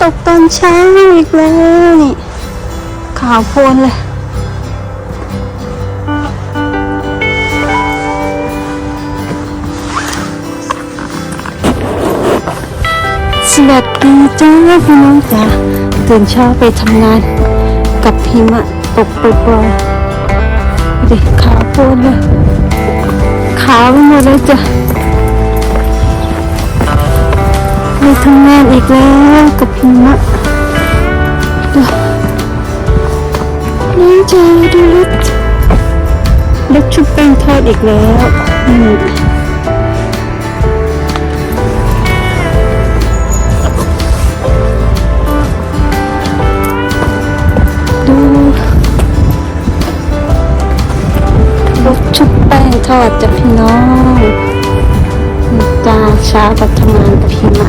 ตกตอนเช้าอีกแล้วนี่ขาวโพลนเลยสวัสดีจ้าพี่น้องจ้าตื่นเช้าไปทำงาน กับพิมะตกปล่อยๆดิขาวโพลนเลยขาวไปหมดเลยจ้ะ ทำงานอีกแล้วกับพิมะน้องจ้าดูรถรถชุบแป้งทอดอีกแล้วอืมดูรสชุบแป้งทอดจะพี่น้อง จ้าเช้ากับทำงานกับพี่มา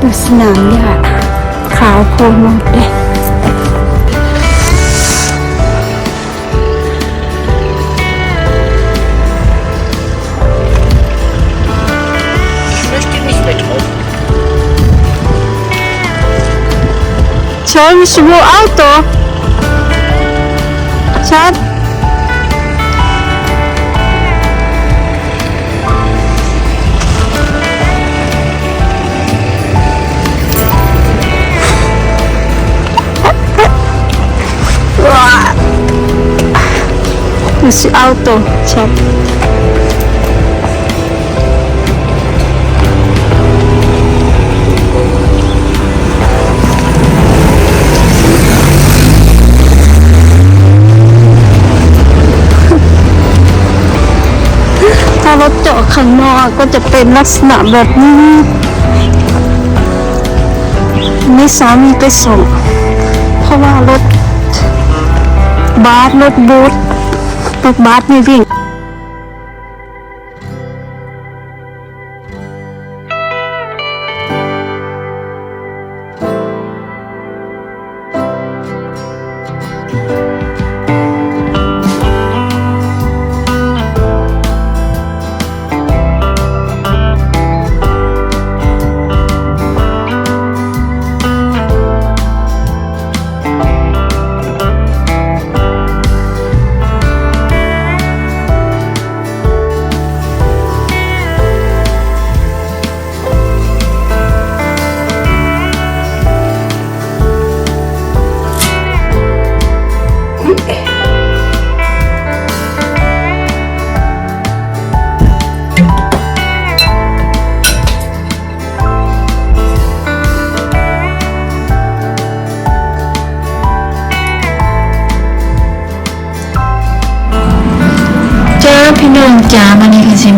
ดูสนามหญ้าขาวโพลนหมดเลย Soll mich wo Auto? Chat? Esse auto, chat. รถจอดข้างนอกก็จะเป็นลักษณะแบบนี้นี่สามีไปส่ง เพราะว่ารถบาสรถบูธรถบาสไม่วิ่ง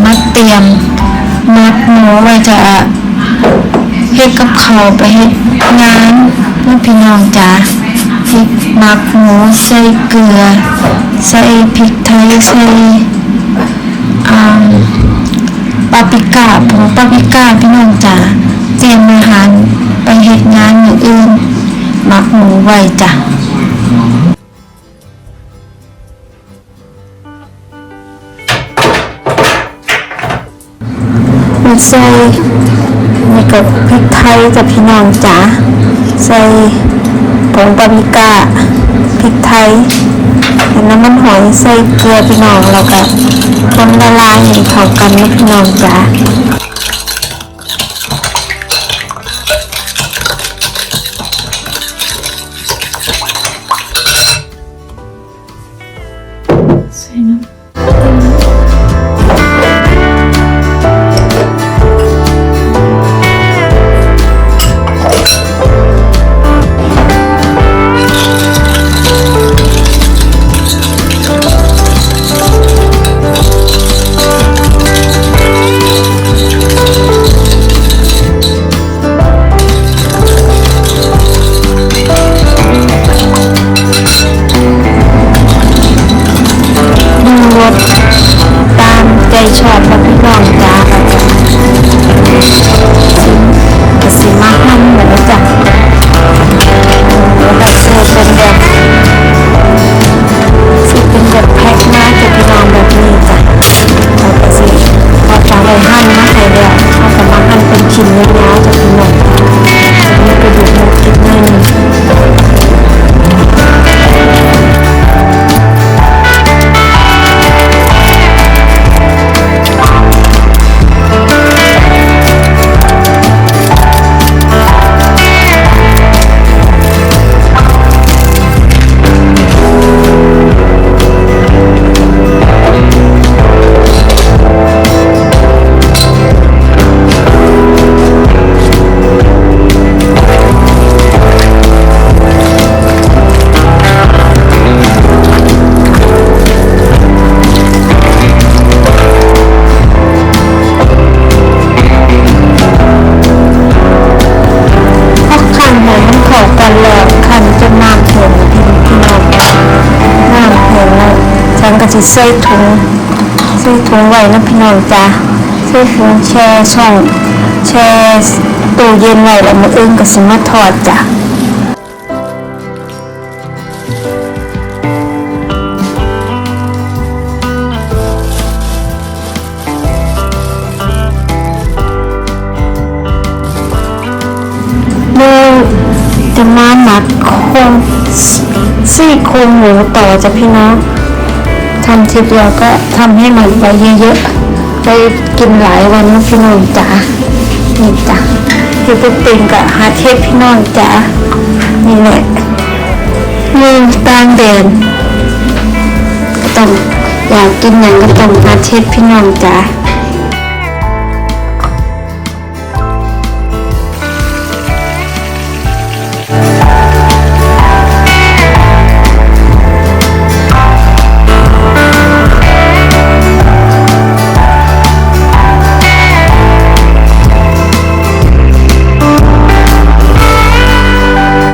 มันนี่คือสิมาเตรียมมัดหมูไว้จะเฮ็ดกับเขาไปเฮ็ดงานเพื่อพี่น้องจ๋าพริกหมักหมูใส่เกลือ ใส่พริกไทยใส่อ่าปาปิก้าผงปาปิก้าพี่น้องจ๋าเตรียมอาหารไปเฮ็ดงานอย่างอื่นหมักหมูไว้จ้ะ มีใส่มีกับพริกไทยกับพี่น้องจ๋าใส่ผงปาปริก้าพริกไทยน้ำมันหอยใส่เกลือพี่น้องแล้วก็คนละลายให้เข้ากันนะพี่น้องจ๋าใส่น้ำ ใส่ถุงใส่ถุงไว้นะพี่น้องจ้าใส่ถุงแช่ช่องแช่ตู้เย็นไว้แล้วมืออื่นก็สิมาทอดจ้ะจะมาหมักโครงซี่โครงหมูต่อจ้ะพี่น้อง ทำทีเดียวก็ทำให้มันไว้เยอะๆไปกินหลายวันนะพี่น้องจ๋านี่จ้ะพี่ปุ๊บปิงกับฮาเทพพี่น้องจ๋านี่แหละยืนกลางแดดก็ต้องอยากกินอย่างก็ต้องฮาเทพพี่น้องจ๋า